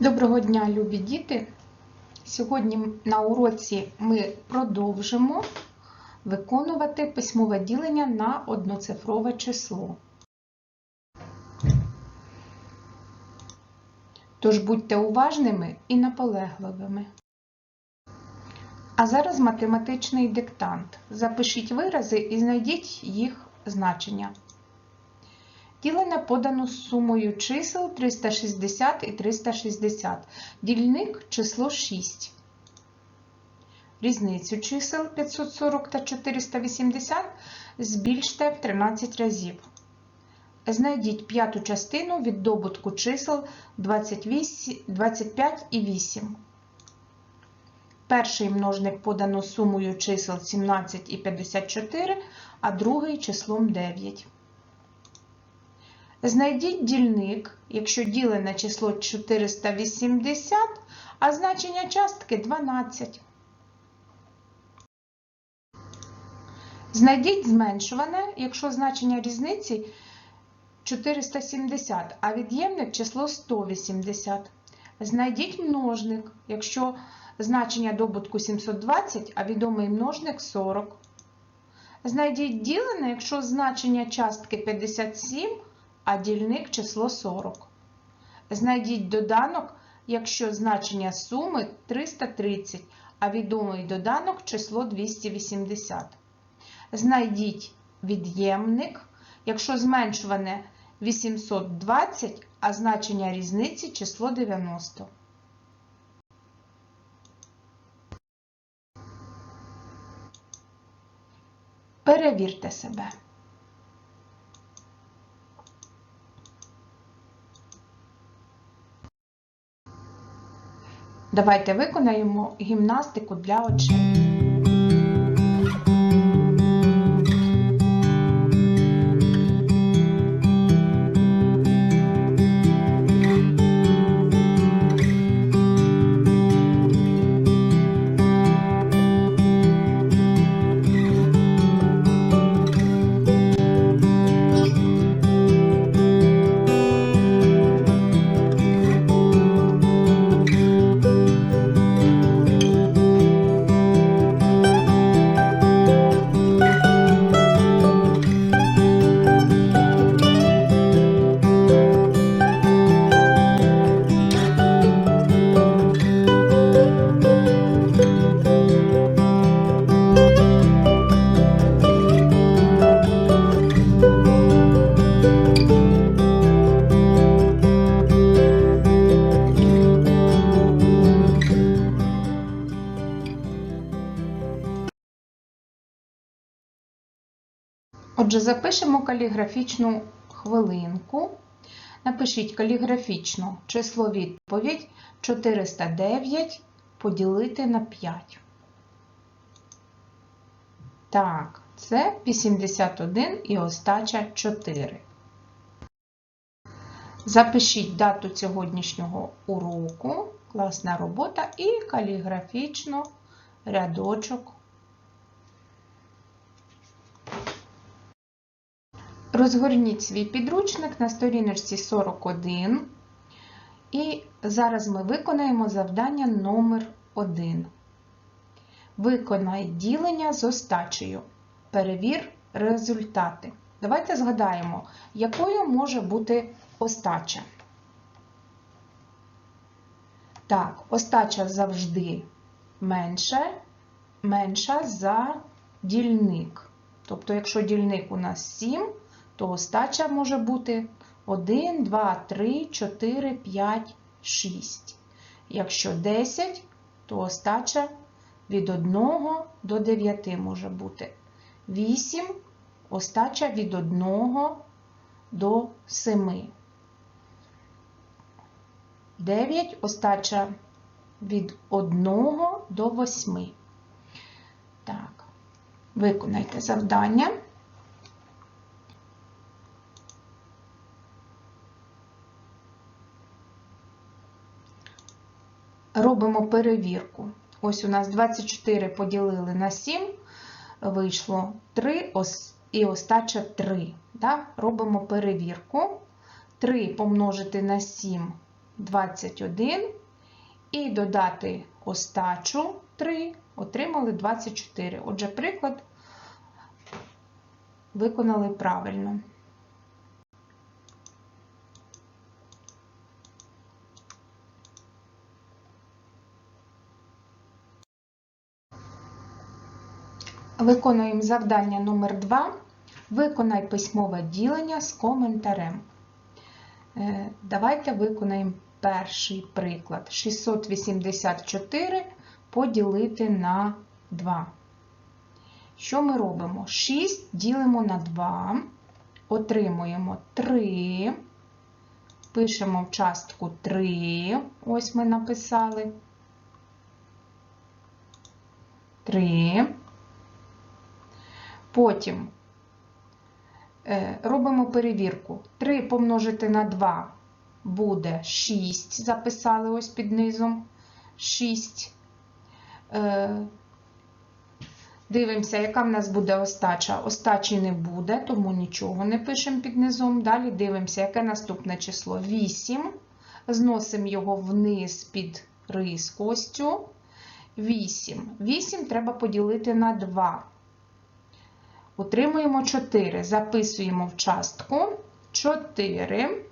Доброго дня, любі діти! Сьогодні на уроці ми продовжимо виконувати письмове ділення на одноцифрове число. Тож будьте уважними і наполегливими. А зараз математичний диктант. Запишіть вирази і знайдіть їх значення. Ділене подано сумою чисел 360 і 360. Дільник число 6. Різницю чисел 540 та 480 збільште в 13 разів. Знайдіть п'яту частину від добутку чисел 28, 25 і 8. Перший множник подано сумою чисел 17 і 54, а другий числом 9. Знайдіть дільник, якщо ділене число 480, а значення частки 12. Знайдіть зменшуване, якщо значення різниці 470, а від'ємник число 180. Знайдіть множник, якщо значення добутку 720, а відомий множник 40. Знайдіть ділене, якщо значення частки 57, а дільник число 40. Знайдіть доданок, якщо значення суми 330, а відомий доданок число 280. Знайдіть від'ємник, якщо зменшуване 820, а значення різниці число 90. Перевірте себе. Давайте виконаємо гімнастику для очей. Запишемо каліграфічну хвилинку. Напишіть каліграфічно число відповідь 409 поділити на 5. Так, це 81 і остача 4. Запишіть дату сьогоднішнього уроку, класна робота і каліграфічно рядочок Розгорніть свій підручник на сторіночці 41. І зараз ми виконаємо завдання номер 1. Виконай ділення з остачею. Перевір результати. Давайте згадаємо, якою може бути остача. Так, остача завжди менше, менша за дільник. Тобто, якщо дільник у нас 7, то остача може бути 1, 2, 3, 4, 5, 6. Якщо 10, то остача від 1 до 9 може бути. 8 остача від 1 до 7. 9 остача від 1 до 8. Так, виконайте завдання. Робимо перевірку. Ось у нас 24 поділили на 7, вийшло 3 і остача 3. Да? Робимо перевірку. 3 помножити на 7 21 і додати остачу 3, отримали 24. Отже, приклад виконали правильно. Виконуємо завдання номер 2. Виконай письмове ділення з коментарем. Е, Давайте виконаємо перший приклад. 684 поділити на 2. Що ми робимо? 6 ділимо на 2, отримуємо 3, пишемо в частку 3, ось ми написали. 3. Потім е, робимо перевірку. 3 помножити на 2 буде 6, записали ось під низом 6. Е, Дивимося, яка в нас буде остача. Остачі не буде, тому нічого не пишемо під низом. Далі дивимося, яке наступне число 8. Зносимо його вниз під цю. 8. 8 треба поділити на 2. Отримуємо 4. Записуємо в частку 4.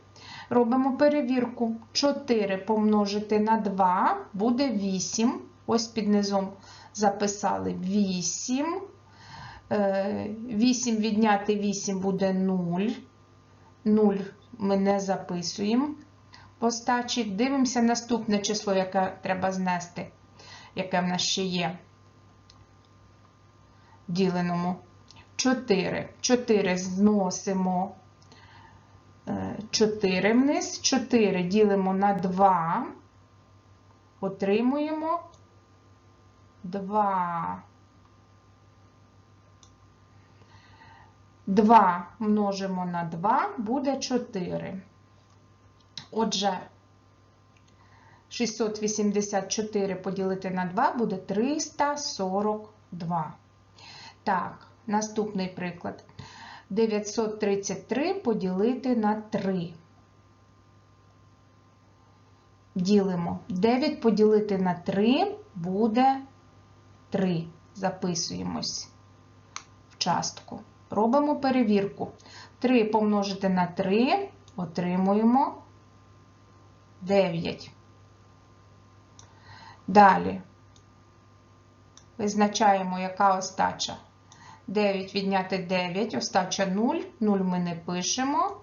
Робимо перевірку. 4 помножити на 2 буде 8. Ось під низом записали 8. 8 відняти 8 буде 0. 0 ми не записуємо постачі. Дивимося наступне число, яке треба знести, яке в нас ще є в діленому. 4. 4 зносимо 4 вниз, 4 ділимо на 2, отримуємо 2. 2 множимо на 2 буде 4. Отже, 684 поділити на 2 буде 342. Так, наступний приклад. 933 поділити на 3. Ділимо. 9 поділити на 3 буде 3. Записуємось в частку. Робимо перевірку. 3 помножити на 3 отримуємо 9. Далі визначаємо, яка остача. 9 відняти 9, остача 0, 0 ми не пишемо,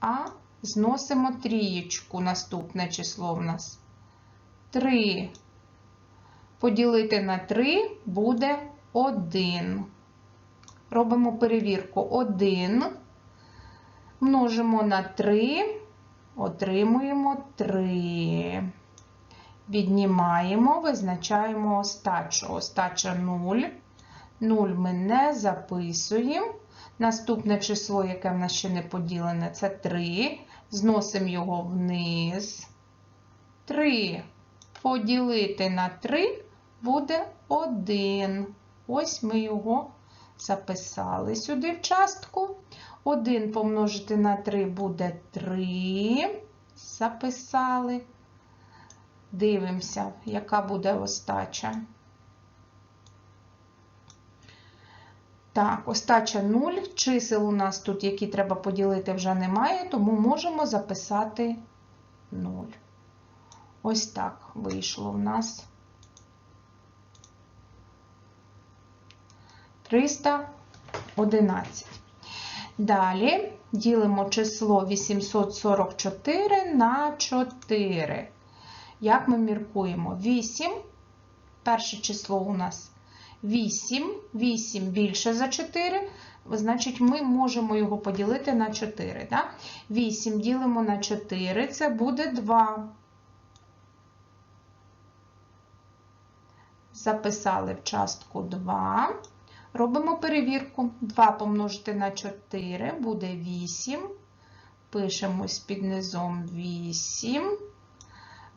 а зносимо трієчку, наступне число в нас. 3 поділити на 3 буде 1. Робимо перевірку 1. Множимо на 3, отримуємо 3. Віднімаємо, визначаємо остачу. Остача 0. 0 ми не записуємо. Наступне число, яке в нас ще не поділене, це 3. Зносимо його вниз. 3 поділити на 3 буде 1. Ось ми його записали сюди в частку. 1 помножити на 3 буде 3. Записали. Дивимося, яка буде остача. Так, остача 0. Чисел у нас тут, які треба поділити, вже немає, тому можемо записати 0. Ось так вийшло в нас 311. Далі ділимо число 844 на 4. Як ми міркуємо? 8. Перше число у нас 8. 8 більше за 4. Значить, ми можемо його поділити на 4. Так? 8 ділимо на 4, це буде 2. Записали в частку 2. Робимо перевірку. 2 помножити на 4 буде 8. Пишемо під низом 8.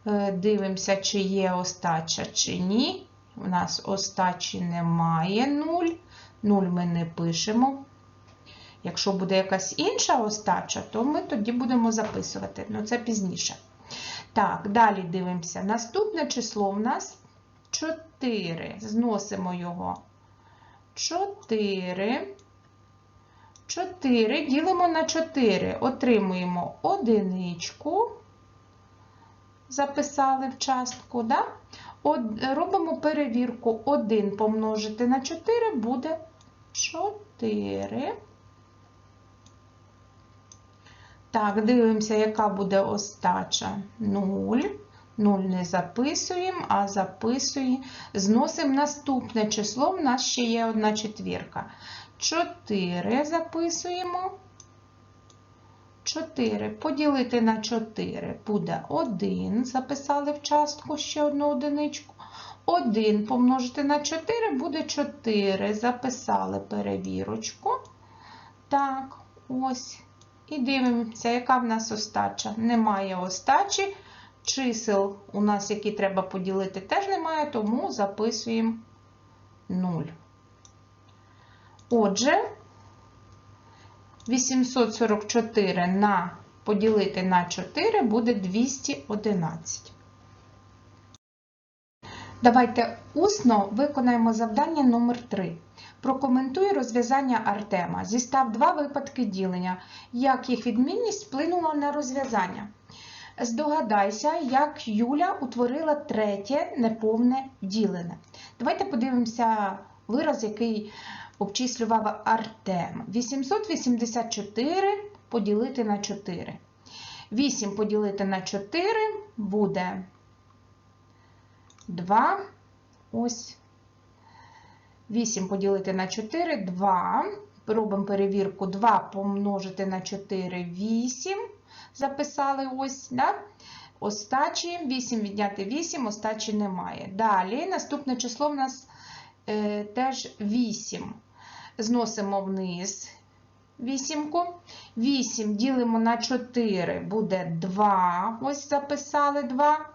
Е, Дивимося, чи є остача, чи ні. У нас остачі немає 0. 0 ми не пишемо. Якщо буде якась інша остача, то ми тоді будемо записувати. Ну, це пізніше. Так, далі дивимося. Наступне число в нас 4. Зносимо його. 4. 4 ділимо на 4. Отримуємо одиничку. Записали в частку, да? Робимо перевірку 1 помножити на 4 буде 4. Так, дивимося, яка буде остача. 0. 0 не записуємо, а записуємо. Зносимо наступне число. У нас ще є одна четвірка. 4 записуємо. 4 поділити на 4 буде 1. Записали в частку ще одну одиничку. 1 помножити на 4 буде 4. Записали перевірочку. Так, ось. І дивимося, яка в нас остача. Немає остачі. Чисел у нас, які треба поділити, теж немає, тому записуємо 0. Отже, 844 на поділити на 4 буде 211. Давайте усно виконаємо завдання номер 3. Прокоментуй розв'язання Артема. Зістав два випадки ділення. Як їх відмінність вплинула на розв'язання? Здогадайся, як Юля утворила третє неповне ділене. Давайте подивимося вираз, який обчислював Артем. 884 поділити на 4. 8 поділити на 4 буде 2. Ось. 8 поділити на 4 2. Робимо перевірку 2 помножити на 4 8. Записали ось, да? Остачі 8 відняти 8, остачі немає. Далі наступне число в нас е, теж 8. Зносимо вниз вісімку. 8 ділимо на 4 буде 2. Ось записали 2.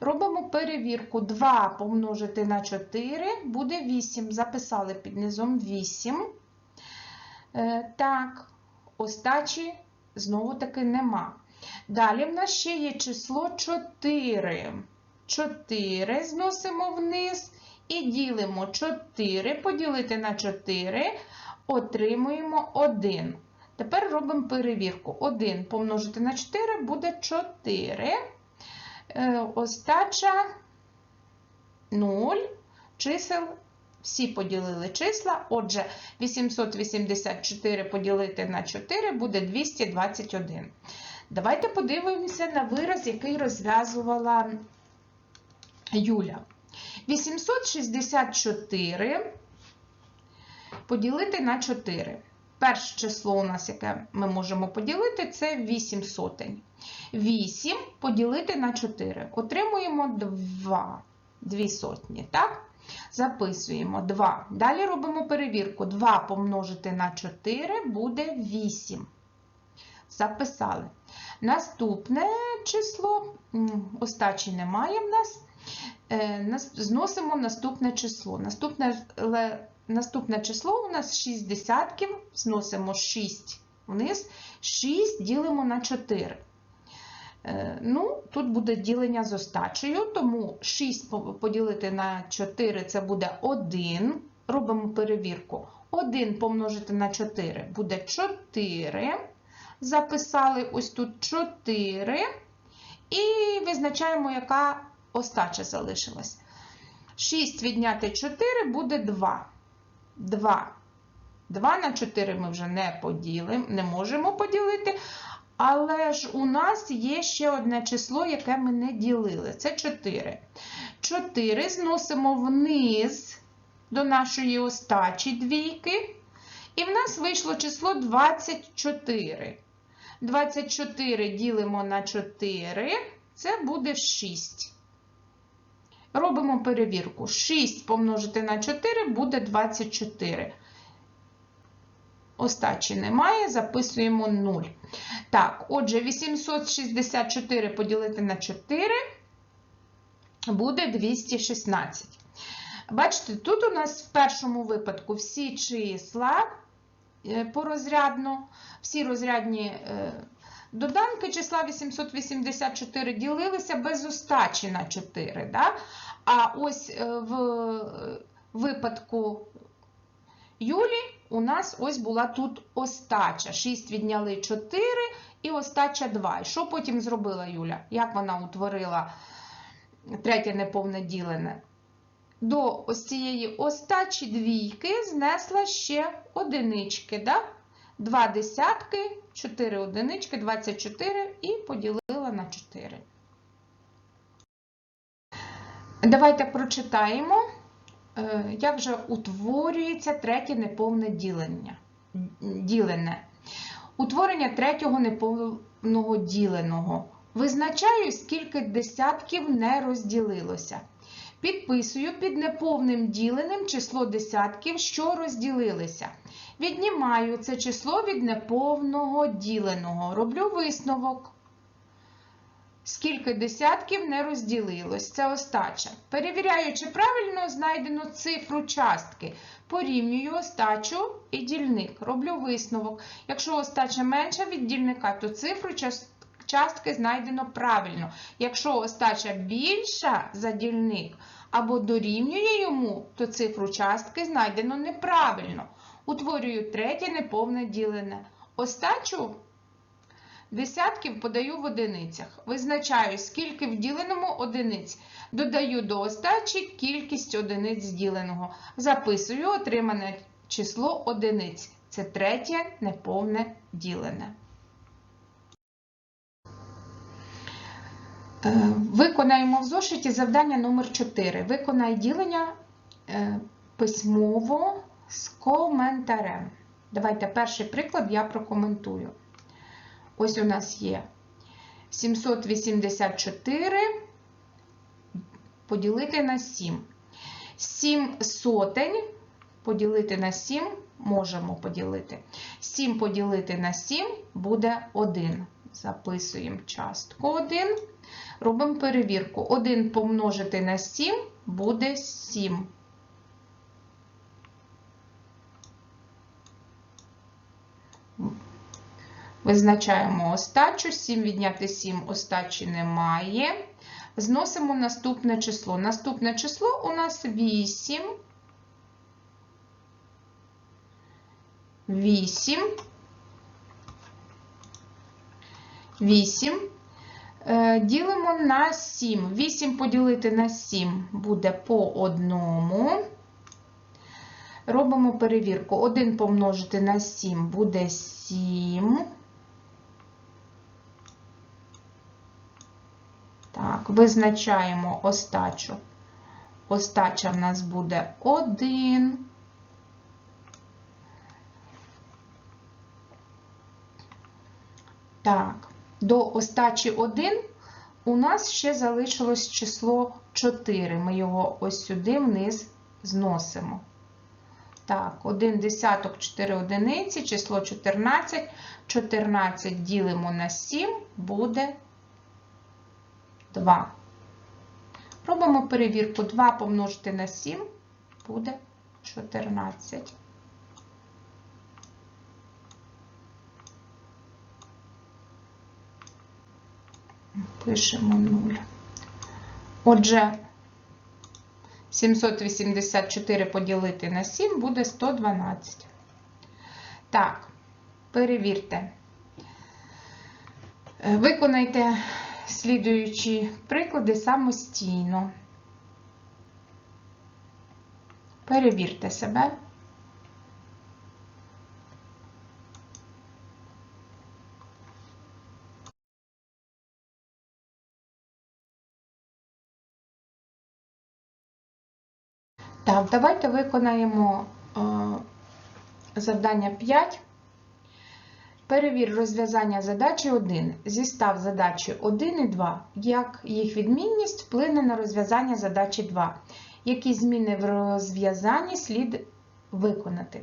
Робимо перевірку. 2 помножити на 4 буде 8. Записали під низом 8. Е, так, остачі знову таки нема. Далі в нас ще є число 4. 4 зносимо вниз і ділимо 4 поділити на 4, отримуємо 1. Тепер робимо перевірку. 1 помножити на 4 буде 4. Е, Остача 0. Чисел всі поділили числа. Отже, 884 поділити на 4 буде 221. Давайте подивимося на вираз, який розв'язувала Юля. 864 поділити на 4. Перше число у нас, яке ми можемо поділити, це 8 сотень. 8 поділити на 4. Отримуємо 2. 2 сотні, так? Записуємо 2. Далі робимо перевірку. 2 помножити на 4 буде 8. Записали. Наступне число, остачі немає в нас. Е, Зносимо наступне число. Наступне, наступне число у нас 6 десятків. Зносимо 6 вниз. 6 ділимо на 4. Е, Ну, тут буде ділення з остачею, тому 6 поділити на 4 це буде 1. Робимо перевірку. 1 помножити на 4 буде 4. Записали ось тут 4. І визначаємо, яка остача залишилась. 6 відняти 4 буде 2. 2. 2 на 4 ми вже не поділимо, не можемо поділити. Але ж у нас є ще одне число, яке ми не ділили. Це 4. 4 зносимо вниз до нашої остачі двійки. І в нас вийшло число 24. 24 ділимо на 4, це буде 6. Робимо перевірку. 6 помножити на 4 буде 24. Остачі немає, записуємо 0. Так, отже, 864 поділити на 4 буде 216. Бачите, тут у нас в першому випадку всі числа е, порозрядно, всі розрядні е, Доданки числа 884 ділилися без остачі на 4. Да? А ось е, в е, випадку Юлі у нас ось була тут остача. 6 відняли 4 і остача 2. І що потім зробила Юля? Як вона утворила третє неповне ділене? До ось цієї остачі двійки знесла ще одинички. Да? Два десятки, 4 одинички, 24 і поділила на 4. Давайте прочитаємо, е, як же утворюється третє неповне ділення. ділене. Утворення третього неповного діленого. Визначаю, скільки десятків не розділилося. Підписую під неповним діленим число десятків, що розділилися. Віднімаю це число від неповного діленого. Роблю висновок. Скільки десятків не розділилось. Це остача. Перевіряю, чи правильно знайдено цифру частки. Порівнюю остачу і дільник. Роблю висновок. Якщо остача менша від дільника, то цифру частки знайдено правильно. Якщо остача більша за дільник або дорівнює йому, то цифру частки знайдено неправильно. Утворюю третє неповне ділене. Остачу десятків подаю в одиницях. Визначаю, скільки в діленому одиниць. Додаю до остачі кількість одиниць діленого. Записую отримане число одиниць. Це третє неповне ділене. Виконаємо в зошиті завдання номер 4. Виконай ділення е, письмово з коментарем. Давайте перший приклад я прокоментую. Ось у нас є 784 поділити на 7. 7 сотень поділити на 7 можемо поділити. 7 поділити на 7 буде 1. Записуємо частку 1. Робимо перевірку. 1 помножити на 7 буде 7. Визначаємо остачу. 7 відняти 7 остачі немає. Зносимо наступне число. Наступне число у нас 8. 8. 8. Е, Ділимо на 7. 8 поділити на 7 буде по одному. Робимо перевірку. 1 помножити на 7 буде 7. Так, визначаємо остачу. Остача в нас буде 1. Так, до остачі 1 у нас ще залишилось число 4. Ми його ось сюди вниз зносимо. Так, 1 десяток 4 одиниці, число 14. 14 ділимо на 7, буде 2. Робимо перевірку. 2 помножити на 7 буде 14. Пишемо 0. Отже, 784 поділити на 7 буде 112. Так, перевірте. Е, Виконайте слідуючі приклади самостійно. Перевірте себе. Так, давайте виконаємо завдання 5. Перевір розв'язання задачі 1. Зістав задачі 1 і 2. Як їх відмінність вплине на розв'язання задачі 2? Які зміни в розв'язанні слід виконати?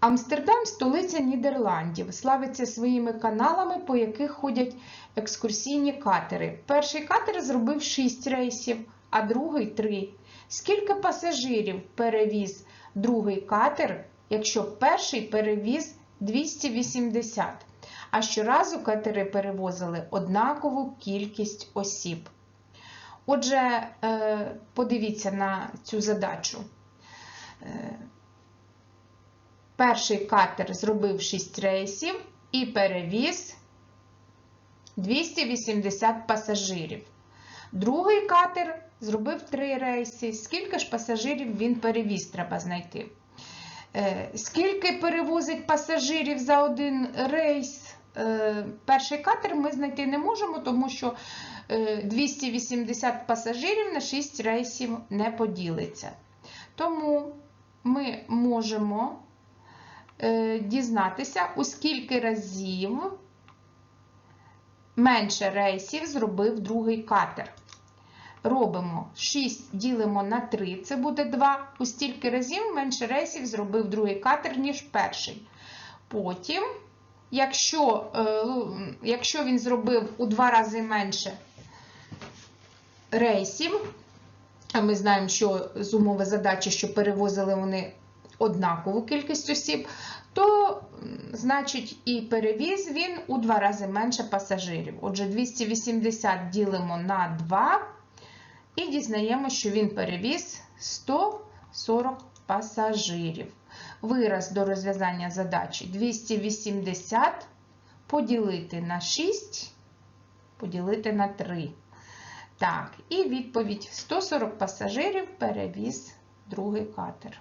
Амстердам столиця Нідерландів. Славиться своїми каналами, по яких ходять екскурсійні катери. Перший катер зробив 6 рейсів, а другий 3. Скільки пасажирів перевіз другий катер, якщо перший перевіз 280? а щоразу катери перевозили однакову кількість осіб. Отже, е, подивіться на цю задачу. Е, Перший катер зробив 6 рейсів і перевіз 280 пасажирів. Другий катер зробив 3 рейси. Скільки ж пасажирів він перевіз, треба знайти. Е, Скільки перевозить пасажирів за один рейс? Е, Перший катер ми знайти не можемо, тому що е, 280 пасажирів на 6 рейсів не поділиться. Тому ми можемо е, дізнатися, у скільки разів менше рейсів зробив другий катер. Робимо 6 ділимо на 3, це буде 2. У стільки разів менше рейсів зробив другий катер, ніж перший. Потім, якщо, е, якщо він зробив у 2 рази менше рейсів, а ми знаємо, що з умови задачі, що перевозили вони однакову кількість осіб, то, значить, і перевіз він у 2 рази менше пасажирів. Отже, 280 ділимо на 2 і дізнаємося, що він перевіз 140 пасажирів. Вираз до розв'язання задачі 280 поділити на 6, поділити на 3. Так, і відповідь 140 пасажирів перевіз другий катер.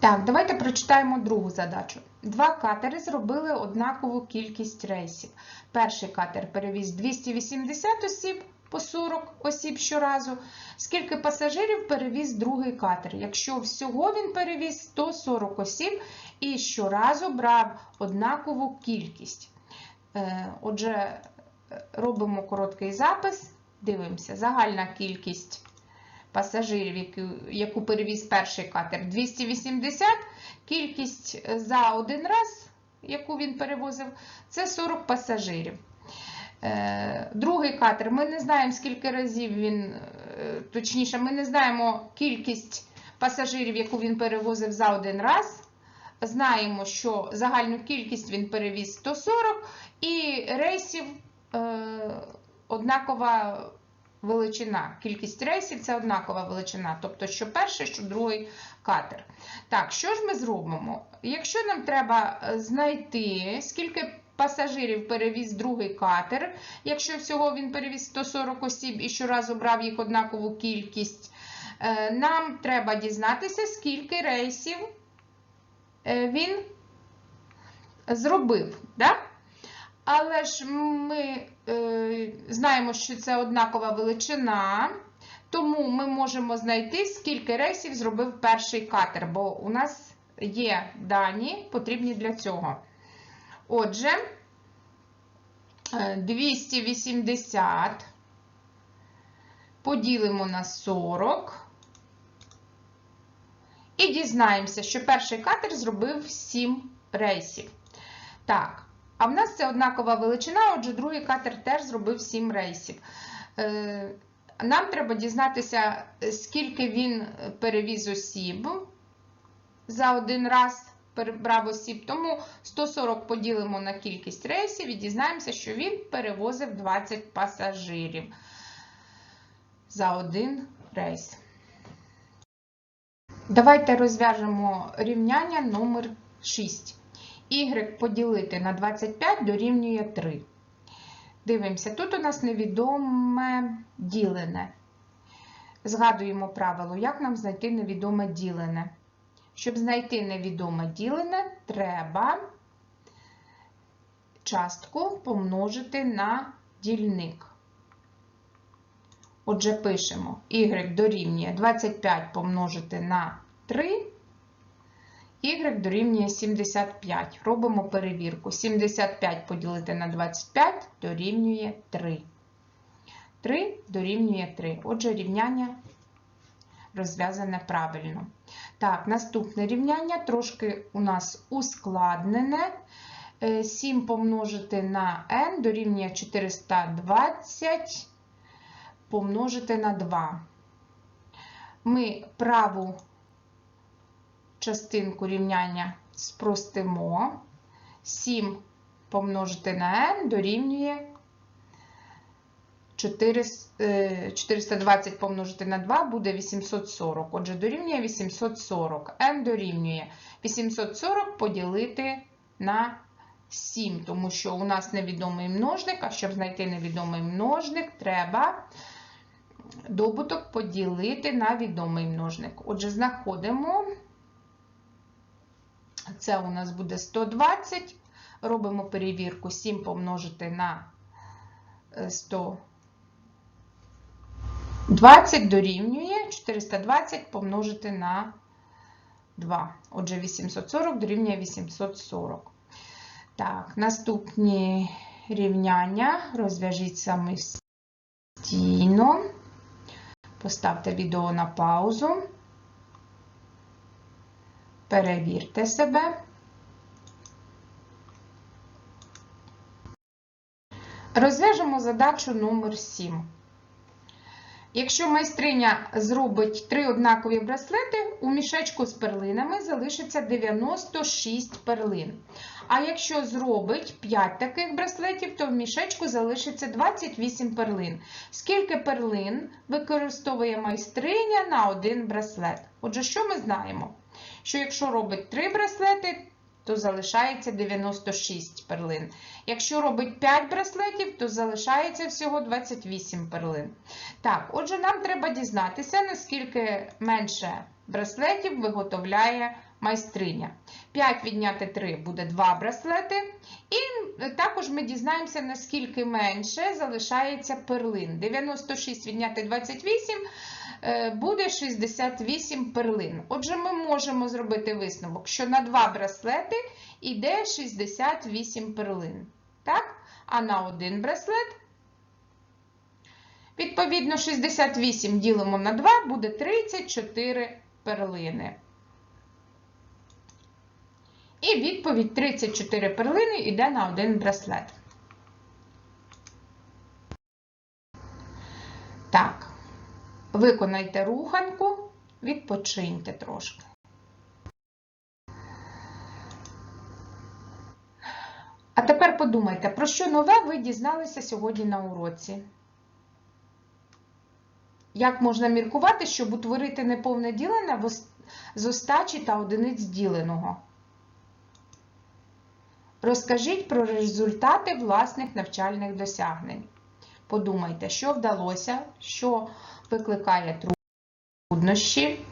Так, давайте прочитаємо другу задачу. Два катери зробили однакову кількість рейсів. Перший катер перевіз 280 осіб по 40 осіб щоразу. Скільки пасажирів перевіз другий катер? Якщо всього він перевіз 140 осіб і щоразу брав однакову кількість. Е, Отже, робимо короткий запис, дивимося, загальна кількість пасажирів, яку, перевіз перший катер 280, кількість за один раз, яку він перевозив, це 40 пасажирів. Е, Другий катер, ми не знаємо, скільки разів він, е, точніше, ми не знаємо кількість пасажирів, яку він перевозив за один раз. Знаємо, що загальну кількість він перевіз 140 і рейсів е, однакова величина. Кількість рейсів це однакова величина. Тобто, що перший, що другий катер. Так, що ж ми зробимо? Якщо нам треба знайти, скільки пасажирів перевіз другий катер, якщо всього він перевіз 140 осіб і щоразу брав їх однакову кількість, е, нам треба дізнатися, скільки рейсів е, він зробив. Да? Але ж ми е, знаємо, що це однакова величина, тому ми можемо знайти, скільки рейсів зробив перший катер, бо у нас є дані, потрібні для цього. Отже, е, 280 поділимо на 40 і дізнаємося, що перший катер зробив 7 рейсів. Так. А в нас це однакова величина, отже, другий катер теж зробив 7 рейсів. Е, Нам треба дізнатися, скільки він перевіз осіб за один раз перебрав осіб. Тому 140 поділимо на кількість рейсів і дізнаємося, що він перевозив 20 пасажирів за один рейс. Давайте розв'яжемо рівняння номер 6 y поділити на 25 дорівнює 3. Дивимося, тут у нас невідоме ділене. Згадуємо правило, як нам знайти невідоме ділене. Щоб знайти невідоме ділене, треба частку помножити на дільник. Отже, пишемо y дорівнює 25 помножити на 3. Y дорівнює 75. Робимо перевірку. 75 поділити на 25 дорівнює 3. 3 дорівнює 3. Отже, рівняння розв'язане правильно. Так, наступне рівняння трошки у нас ускладнене. 7 помножити на n дорівнює 420 помножити на 2. Ми праву частинку рівняння спростимо. 7 помножити на n дорівнює 400, е, 420 помножити на 2 буде 840. Отже, дорівнює 840. n дорівнює 840 поділити на 7, тому що у нас невідомий множник, а щоб знайти невідомий множник, треба добуток поділити на відомий множник. Отже, знаходимо, це у нас буде 120. Робимо перевірку 7 помножити на е, 120 дорівнює 420 помножити на 2. Отже, 840 дорівнює 840. Так, наступні рівняння розв'яжіть самостійно. Поставте відео на паузу. Перевірте себе. Розв'яжемо задачу номер 7. Якщо майстриня зробить три однакові браслети, у мішечку з перлинами залишиться 96 перлин. А якщо зробить 5 таких браслетів, то в мішечку залишиться 28 перлин. Скільки перлин використовує майстриня на один браслет? Отже, що ми знаємо? Що якщо робить 3 браслети, то залишається 96 перлин. Якщо робить 5 браслетів, то залишається всього 28 перлин. Так, отже, нам треба дізнатися, наскільки менше браслетів виготовляє майстриня. 5 відняти 3 буде 2 браслети. І також ми дізнаємося, наскільки менше залишається перлин. 96 відняти 28 е, буде 68 перлин. Отже, ми можемо зробити висновок, що на 2 браслети йде 68 перлин. Так? А на один браслет, відповідно, 68 ділимо на 2 буде 34 перлини. І відповідь 34 перлини йде на один браслет. Так, виконайте руханку, відпочиньте трошки. А тепер подумайте, про що нове ви дізналися сьогодні на уроці? Як можна міркувати, щоб утворити неповне ділене з остачі та одиниць діленого? Розкажіть про результати власних навчальних досягнень. Подумайте, що вдалося, що викликає труднощі.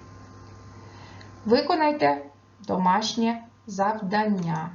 Виконайте домашнє завдання.